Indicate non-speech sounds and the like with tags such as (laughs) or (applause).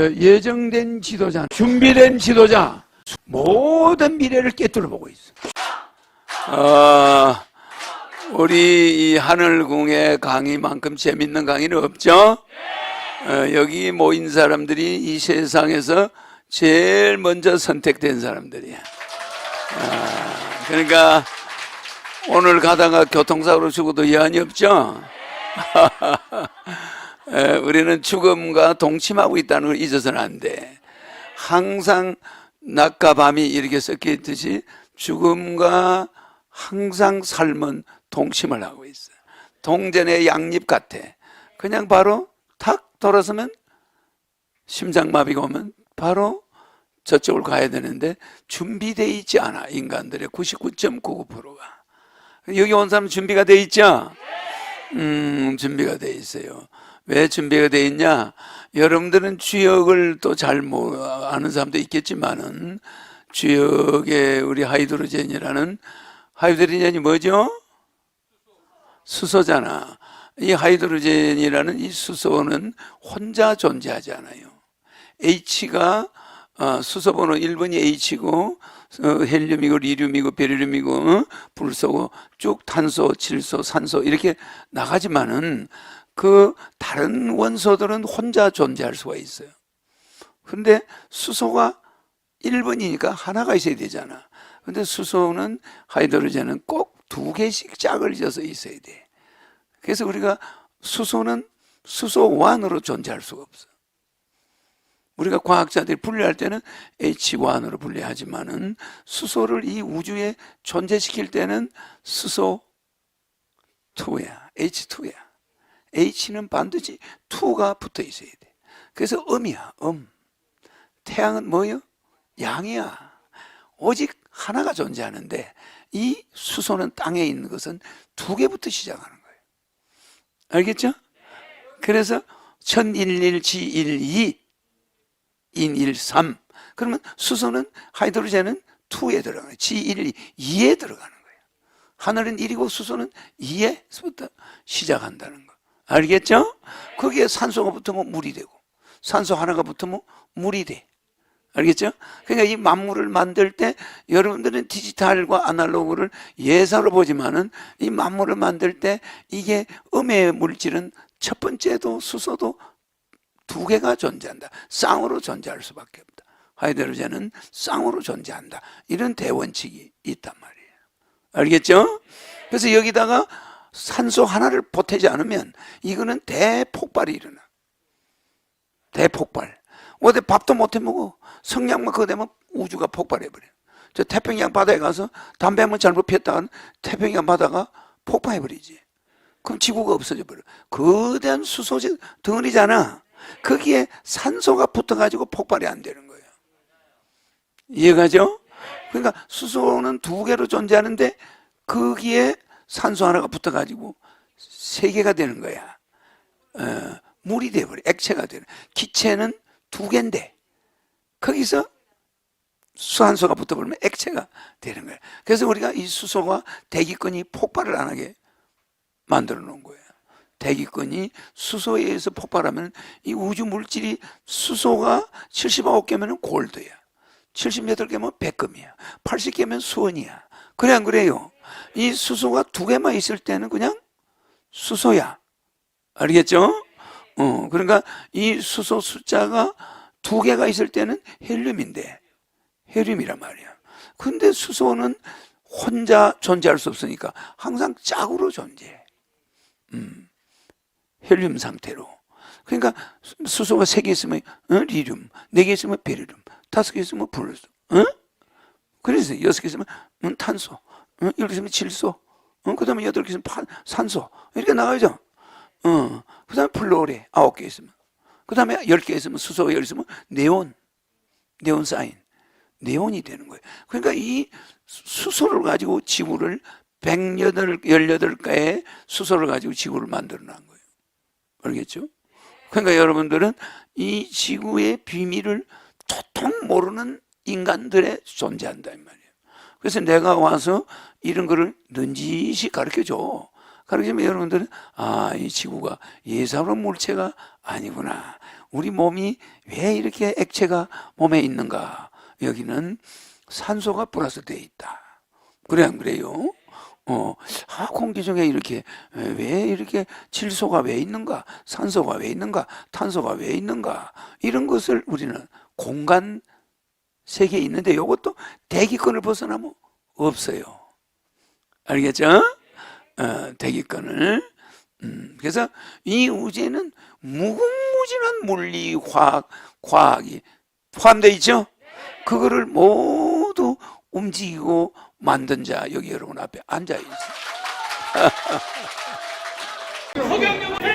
예정된 지도자, 준비된 지도자, 모든 미래를 깨뚫어 보고 있어. 어, 우리 이 하늘궁의 강의만큼 재밌는 강의는 없죠? 어, 여기 모인 사람들이 이 세상에서 제일 먼저 선택된 사람들이야. 아, 그러니까 오늘 가다가 교통사고로 죽어도 여한이 없죠? (laughs) 에, 우리는 죽음과 동침하고 있다는 걸 잊어서는 안 돼. 항상 낮과 밤이 이렇게 섞여 있듯이 죽음과 항상 삶은 동침을 하고 있어. 동전의 양립 같아. 그냥 바로 탁 돌아서면 심장마비가 오면 바로 저쪽을 가야 되는데 준비되어 있지 않아. 인간들의 99.99%가. 여기 온 사람 준비가 돼 있죠? 음, 준비가 돼 있어요. 왜 준비가 돼 있냐? 여러분들은 주역을 또 잘 아는 사람도 있겠지만은 주역의 우리 하이드로젠이라는 하이드로젠이 뭐죠? 수소잖아. 이 하이드로젠이라는 이 수소는 혼자 존재하지 않아요. H가 어, 수소 번호 1번이 H고 어, 헬륨이고 리륨이고 베릴륨이고 어? 불소고 쭉 탄소, 질소, 산소 이렇게 나가지만은 그 다른 원소들은 혼자 존재할 수가 있어요. 근데 수소가 1번이니까 하나가 있어야 되잖아. 근데 수소는 하이드로젠은 꼭 두 개씩 짝을 져서 있어야 돼. 그래서 우리가 수소는 수소 원으로 존재할 수가 없어. 우리가 과학자들이 분류할 때는 H1으로 분류하지만은 수소를 이 우주에 존재시킬 때는 수소 2야. H2야. H는 반드시 2가 붙어 있어야 돼. 그래서 음이야. 음. 태양은 뭐요? 양이야. 오직 하나가 존재하는데 이 수소는 땅에 있는 것은 두 개부터 시작하는 거예요. 알겠죠? 그래서 1011, G12, 인13 그러면 수소는 하이드로젠은 2에 들어가요. G12, 2에 들어가는 거예요. 하늘은 1이고 수소는 2에서부터 시작한다는 거. 알겠죠? 거기에 산소가 붙으면 물이 되고 산소 하나가 붙으면 물이 돼. 알겠죠? 그러니까 이 만물을 만들 때 여러분들은 디지털과 아날로그를 예사로 보지만은 이 만물을 만들 때 이게 음의 물질은 첫 번째도 수소도 두 개가 존재한다. 쌍으로 존재할 수밖에 없다. 하이드로젠은 쌍으로 존재한다. 이런 대원칙이 있단 말이에요. 알겠죠? 그래서 여기다가 산소 하나를 보태지 않으면 이거는 대폭발이 일어나. 대폭발. 어디 밥도 못 해 먹어. 성냥만 그거 되면 우주가 폭발해버려. 저 태평양 바다에 가서 담배 한 번 잘못 피웠다가 태평양 바다가 폭파해버리지. 그럼 지구가 없어져 버려. 거대한 수소 덩어리잖아. 거기에 산소가 붙어가지고 폭발이 안 되는 거예요. 이해가죠? 그러니까 수소는 두 개로 존재하는데 거기에 산소 하나가 붙어가지고 세 개가 되는 거야. 어, 물이 돼버려. 액체가 되는. 기체는 두 개인데 거기서 수산소가 붙어버리면 액체가 되는 거야. 그래서 우리가 이 수소가 대기권이 폭발을 안 하게 만들어 놓은 거예요. 대기권이 수소에 의해서 폭발하면 이 우주 물질이 수소가 79개면 골드야. 78개면 백금이야. 80개면 수원이야. 그래 안 그래요? 이 수소가 두 개만 있을 때는 그냥 수소야. 알겠죠? 어, 그러니까 이 수소 숫자가 두 개가 있을 때는 헬륨인데 헬륨이란 말이야. 근데 수소는 혼자 존재할 수 없으니까 항상 짝으로 존재해. 음. 헬륨 상태로. 그러니까 수소가 세 개 있으면 어? 리륨, 네 개 있으면 베릴륨, 다섯 개 있으면 플루스. 어? 그래서 여섯 개 있으면 음, 탄소, 어? 일곱 개 있으면 질소, 어? 그 다음에 여덟 개 있으면 판, 산소 이렇게 나가죠. 어, 그 다음에 플로레 아홉 개 있으면, 그 다음에 열개 있으면 수소가 열 있으면 네온, 네온 사인, 네온이 되는 거예요. 그러니까 이 수소를 가지고 지구를 118개의 수소를 가지고 지구를 만들어 놓은 거예요. 알겠죠? 그러니까 여러분들은 이 지구의 비밀을 도통 모르는 인간들의 존재한다 이 말이에요. 그래서 내가 와서 이런 거를 넌지시 가르쳐 줘. 가르치면 여러분들은 아, 이 지구가 예사로 물체가 아니구나. 우리 몸이 왜 이렇게 액체가 몸에 있는가? 여기는 산소가 플러스 되어 있다. 그래 안 그래요? 어, 아, 공기 중에 이렇게 에, 왜 이렇게 질소가 왜 있는가? 산소가 왜 있는가? 탄소가 왜 있는가? 이런 것을 우리는 공간 세계에 있는데 이것도 대기권을 벗어나면 없어요. 알겠죠? 어, 대기권을. 음, 그래서 이 우주에는 무궁무진한 물리, 화학, 과학이 포함되어 있죠? 그거를 모두 움직이고 만든 자, 여기 여러분 앞에 앉아 있어요. (laughs)